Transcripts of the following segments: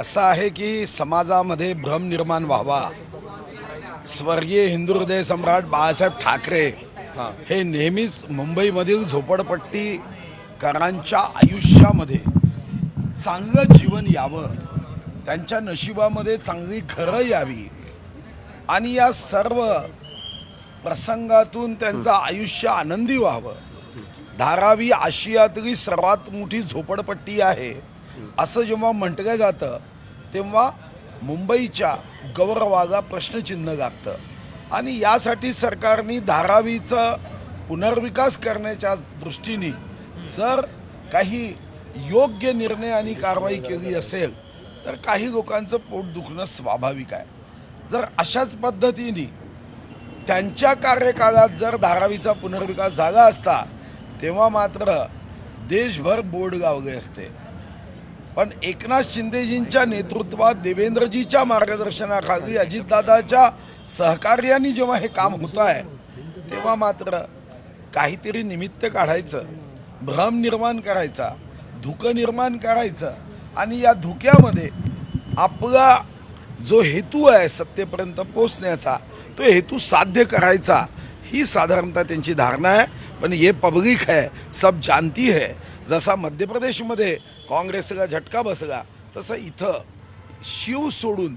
असं आहे की समाजामध्ये भ्रम निर्माण व्हावा. स्वर्गीय हिंदू हृदय सम्राट बाळासाहेब ठाकरे हे. नेहमीच मुंबईमधील झोपडपट्टीकरांच्या आयुष्यामध्ये चांगलं जीवन यावं त्यांच्या नशिबामध्ये चांगली घरं यावी आणि या सर्व प्रसंगातून त्यांचं आयुष्य आनंदी व्हावं. धारावी आशियातली सर्वात मोठी झोपडपट्टी आहे. असं जेव्हा म्हटलं जातं तेव्हा मुंबईच्या गौरवाला प्रश्नचिन्ह लागतं आणि यासाठी सरकारने धारावीचं पुनर्विकास करण्याच्या दृष्टीने जर काही योग्य निर्णय आणि कारवाई केली असेल तर काही लोकांचं पोट दुखणं स्वाभाविक आहे. जर अशाच पद्धतीने त्यांच्या कार्यकाळात जर धारावीचा पुनर्विकास झाला असता तेव्हा मात्र देशभर बोर्ड गावले असते. पण एकनाथ शिंदेजींच्या नेतृत्वात देवेंद्रजीच्या मार्गदर्शनाखाली अजितदादाच्या सहकार्याने जेव्हा हे काम होत आहे तेव्हा मात्र काहीतरी निमित्त काढायचं भ्रम निर्माण करायचा धुकं निर्माण करायचं आणि या धुक्यामध्ये आपला जो हेतू आहे सत्तेपर्यंत पोचण्याचा तो हेतू साध्य करायचा ही साधारणतः त्यांची धारणा आहे. पण हे पब्लिक है सब जानती है जसा मध्य प्रदेशमध्ये काँग्रेसला झटका बसला तसं इथं शिव सोडून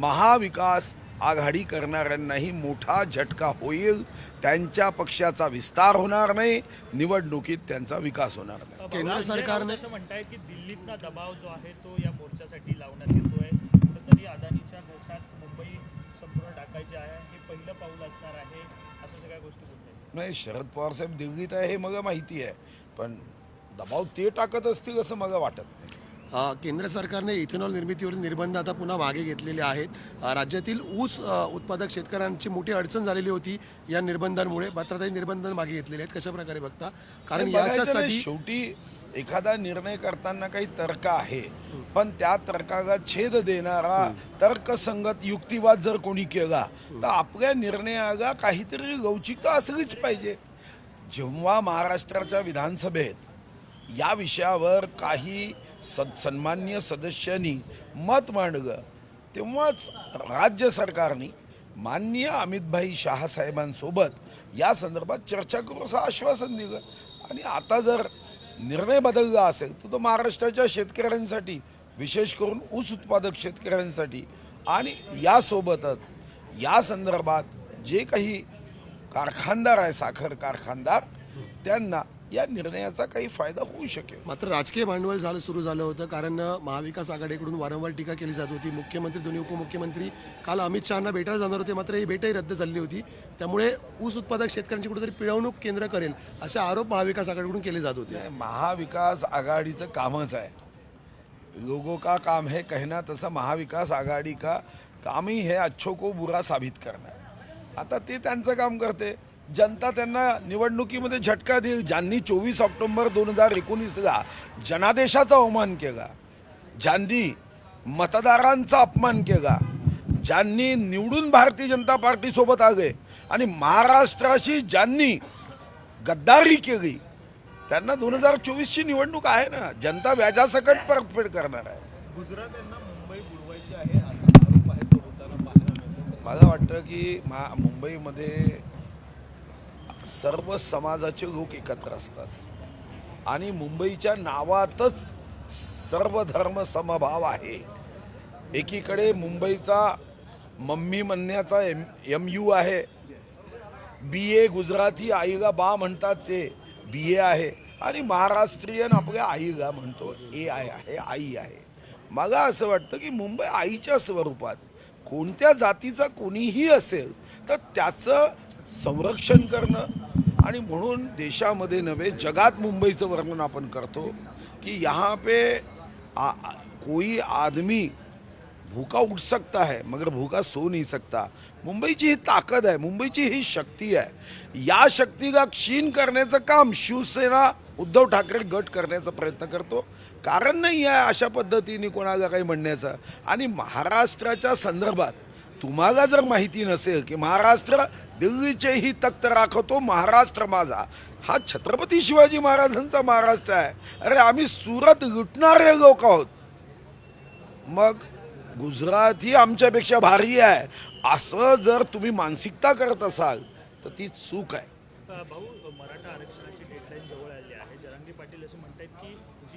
महाविकास आघाडी करणाऱ्यांनाही मोठा झटका होईल. त्यांच्या पक्षाचा विस्तार होणार नाही निवडणुकीत त्यांचा विकास होणार नाही. केंद्र सरकारने असं म्हणताय की दिल्लीतला दबाव जो आहे तो या मोर्चासाठी लावण्यात येतोय. कुठेतरी अदानीच्या गोष्टात मुंबई संपूर्ण टाकायची आहे. हे पहिलं पाऊल असणार आहे असं सगळ्या गोष्टी नाही शरद पवार साहेब दिल्लीत आहे हे मला माहिती आहे. पण दबाव ते टाकत असतील असं मला वाटत नाही. केंद्र सरकारने इथेनॉल निर्मितीवरील निर्बंध आता पुन्हा मागे घेतलेले आहेत. राज्यातील ऊस उत्पादक शेतकऱ्यांची मोठी अडचण झालेली होती. या निर्बंधांमुळे मात्र ते निर्बंध मागे घेतलेले आहेत. कशा प्रकारे बघता? कारण याच्यासाठी शेवटी एखादा निर्णय करताना काही तर्क आहे. पण त्या तर्काला छेद देणारा तर्कसंगत युक्तिवाद जर कोणी केला तर आपल्या निर्णयाला काहीतरी लवचिकता असलीच पाहिजे. जेव्हा महाराष्ट्राच्या विधानसभेत या विषयावर काही सद सन्मान्य सदस्यांनी मत मांडलं. तेव्हाच राज्य सरकारने माननीय अमितभाई शहासाहेबांसोबत या संदर्भात चर्चा करू असं आश्वासन दिलं. आणि आता जर निर्णय बदलला असेल तर तो महाराष्ट्राच्या शेतकऱ्यांसाठी विशेष करून ऊस उत्पादक शेतकऱ्यांसाठी आणि यासोबतच या संदर्भात जे काही कारखानदार आहे साखर कारखानदार त्यांना या निर्णयाचा काही फायदा होऊ शकेल. मात्र राजकीय भांडवल झालं सुरू झालं होतं कारण महाविकास आघाडीकडून वारंवार टीका केली जात होती. मुख्यमंत्री दोन्ही उपमुख्यमंत्री काल अमित शहाना भेटायला जाणार होते मात्र ही भेटही रद्द झाली होती. त्यामुळे ऊस उत्पादक शेतकऱ्यांची कुठेतरी पिळवणूक केंद्र करेल असे आरोप महाविकास आघाडीकडून केले जात होते. महाविकास आघाडीचं कामच आहे. लोगों का काम है कहना तसं महाविकास आघाडी का काम ही अच्छो को बुरा साबित करना आता ते त्यांचं काम करते. जनता त्यांना निवडणुकीमध्ये झटका देईल. ज्यांनी चोवीस ऑक्टोबर दोन हजार एकोणीसला जनादेशाचा अवमान केला ज्यांनी मतदारांचा अपमान केला ज्यांनी निवडून भारतीय जनता पार्टीसोबत आले आणि महाराष्ट्राशी ज्यांनी गद्दारी केली त्यांना दोन हजार चोवीसची निवडणूक आहे ना. जनता व्याजासकट परतफेड करणार आहे. गुजरात यांना मुंबई बुडवायची आहे असा आरोप आहे मला वाटतं की मा मुंबईमध्ये सर्व समाजाचे लोक एकत्र असतात. आणि मुंबईच्या नावातच सर्व धर्म समभाव आहे. एकीकडे मुंबईचा मम्मी म्हणण्याचा एम एम यू आहे. बी ए गुजराती आईला बा म्हणतात ते बी ए आहे. आणि महाराष्ट्रीयन आपल्या आईला म्हणतो ए आय आहे आई आहे. मला असं वाटतं की मुंबई आईच्या स्वरूपात कोणत्या जातीचा कोणीही असेल तर त्याचं संरक्षण करणं आणि म्हणून देशामध्ये नव्हे जगात मुंबईचं वर्णन आपण करतो कि यहाँ पे आ, कोई आदमी भूखा उठ सकता है मगर भूखा सो नहीं सकता। मुंबईची ही ताकद आहे मुंबईची ही शक्ती आहे. या शक्तीला क्षीण करण्याचं काम शिवसेना उद्धव ठाकरे गट करण्याचा प्रयत्न करतो. कारण नाही आहे अशा पद्धतीने कोणाला काही म्हणण्याचं. आणि महाराष्ट्राच्या संदर्भात तुम्हाला जर माहिती नसेल की महाराष्ट्र दिल्लीचेही तख्त राखतो महाराष्ट्र माझा. हा छत्रपती शिवाजी महाराजांचा महाराष्ट्र आहे. अरे आम्ही सुरत लुटणारे लोक आहोत. मग गुजरात ही आमच्यापेक्षा भारी आहे. असं जर तुम्ही मानसिकता करत असाल तर ती चूक आहे. भाऊ मराठा आरक्षणाची डेडलाईन जवळ आली आहे. जरांगी पाटील असं म्हणतात की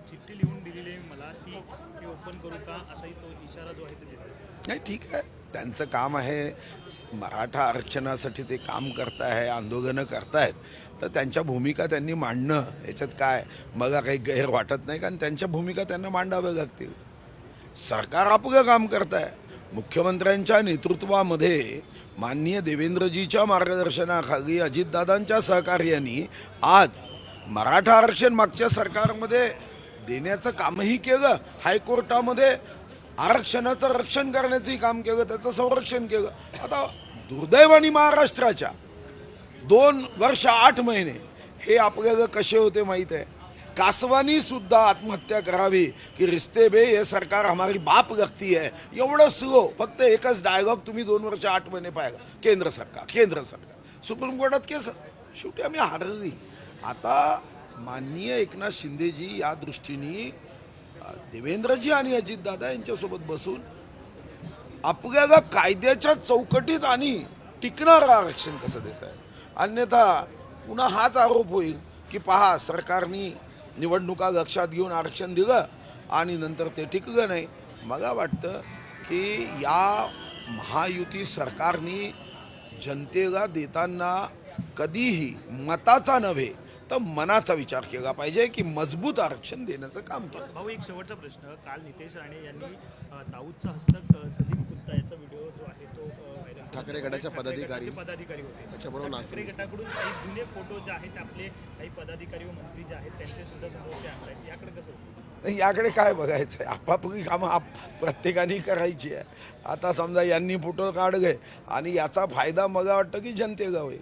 चिठ्ठी लिहून दिलेली आहे मला ती मी ओपन करू का असाही तो इशारा जो आहे तो दिला नाही ठीक आहे. त्यांचं काम आहे मराठा आरक्षणासाठी ते काम करत आहे आंदोलनं करतायत. तर त्यांच्या भूमिका त्यांनी मांडणं याच्यात काय? मला काही गैर वाटत नाही कारण त्यांच्या भूमिका त्यांना मांडाव्या लागतील. सरकार आपलं काम करत आहे मुख्यमंत्र्यांच्या नेतृत्वामध्ये माननीय देवेंद्रजीच्या मार्गदर्शनाखाली अजितदादांच्या सहकार्याने आज मराठा आरक्षण मागच्या सरकारमध्ये देण्याचं कामही केलं. हायकोर्टामध्ये आरक्षणाचं रक्षण करण्याचंही काम केलं त्याचं संरक्षण केलं. आता दुर्दैवानी महाराष्ट्राच्या दोन वर्ष आठ महिने हे आपल्याला कसे होते माहीत आहे? कासवानी सुद्धा आत्महत्या करावी की रिश्ते बे हे सरकार हमारी बाप लगती है एवढं स्लो फक्त एकच डायलॉग तुम्ही दोन वर्ष आठ महिने पाहिला. केंद्र सरकार केंद्र सरकार. सुप्रीम कोर्टात केस शेवटी आम्ही हरली. आता माननीय एकनाथ शिंदेजी या दृष्टीने देवेंद्रजी आणि अजितदादा यांच्यासोबत बसून आपल्याला कायद्याच्या चौकटीत आणि टिकणारं आरक्षण कसं देत आहे? अन्यथा पुन्हा हाच आरोप होईल की पहा सरकारने निवडणुका लक्षात घेऊन आरक्षण दिलं आणि नंतर ते टिकलं नाही. मला वाटतं की या महायुती सरकारने जनतेला देताना कधीही मताचा नव्हे तर मनाचा विचार केला पाहिजे की मजबूत आरक्षण देण्याचं काम केलं भाऊ एक शेवटचा प्रश्न. काल नितेश राणे यांनी दाऊदचा हस्तक सलीम कुत्ता याचा व्हिडिओ जो आहे तो. ठाकरे गटाच्या पदाधिकारी. पदाधिकारी होते. त्याच्याबरोबर. ठाकरे गटाकडून काही जुने फोटो जे आहेत आपले काही पदाधिकारी व मंत्री जे आहेत त्यांचे सुद्धा समोर ते आणले याकडे कसं नाही, याकडे काय बघायचं आहे आपापली कामं आप प्रत्येकाने करायची आहे. आता समजा यांनी फोटो काढले आणि याचा फायदा मला वाटतं की जनतेला होईल.